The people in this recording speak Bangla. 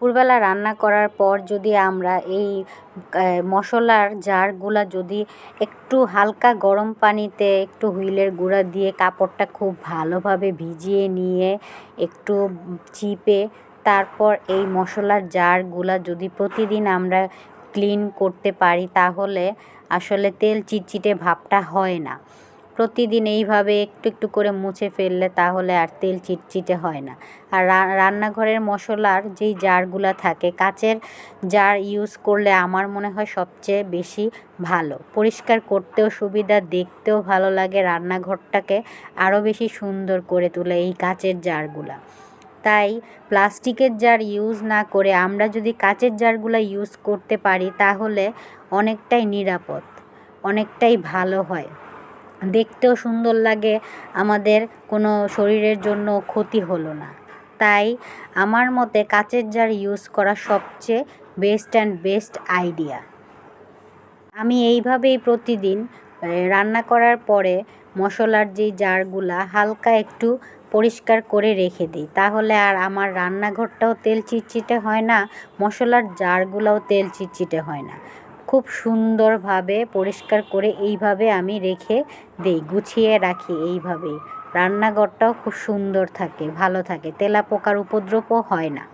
দুপুরবেলা রান্না করার পর যদি আমরা এই মশলার জারগুলা যদি একটু হালকা গরম পানিতে একটু হুইলের গুঁড়া দিয়ে কাপড়টা খুব ভালোভাবে ভিজিয়ে নিয়ে একটু চিপে তারপর এই মশলার জারগুলা যদি প্রতিদিন আমরা ক্লিন করতে পারি তাহলে আসলে তেল চিটচিটে ভাবটা হয় না। প্রতিদিন এইভাবে একটু একটু করে মুছে ফেললে তাহলে আর তেল চিটচিটে হয় না। আর রান্নাঘরের মশলার যেই জারগুলা থাকে, কাচের জার ইউজ করলে আমার মনে হয় সবচেয়ে বেশি ভালো। পরিষ্কার করতেও সুবিধা, দেখতেও ভালো লাগে, রান্নাঘরটাকে আরও বেশি সুন্দর করে তোলে এই কাচের জারগুলা। তাই প্লাস্টিকের জার ইউজ না করে আমরা যদি কাচের জারগুলো ইউজ করতে পারি তাহলে অনেকটাই নিরাপদ, অনেকটাই ভালো হয়। দেখতেও সুন্দর লাগে, আমাদের কোনো শরীরের জন্য ক্ষতি হলো না। তাই আমার মতে কাচের জার ইউজ করা সবচেয়ে বেস্ট অ্যান্ড বেস্ট আইডিয়া আমি এইভাবেই প্রতিদিন রান্না করার পরে মশলার যেই জারগুলা হালকা একটু পরিষ্কার করে রেখে দিই। তাহলে আর আমার রান্নাঘরটাও তেল চিটচিটে হয় না, মশলার জারগুলোও তেল চিটচিটে হয় না। খুব সুন্দরভাবে পরিষ্কার করে এইভাবে আমি রেখে দিই, গুছিয়ে রাখি এইভাবেই। রান্নাঘরটাও খুব সুন্দর থাকে, ভালো থাকে। তেলাপোকার উপদ্রবও হয় না।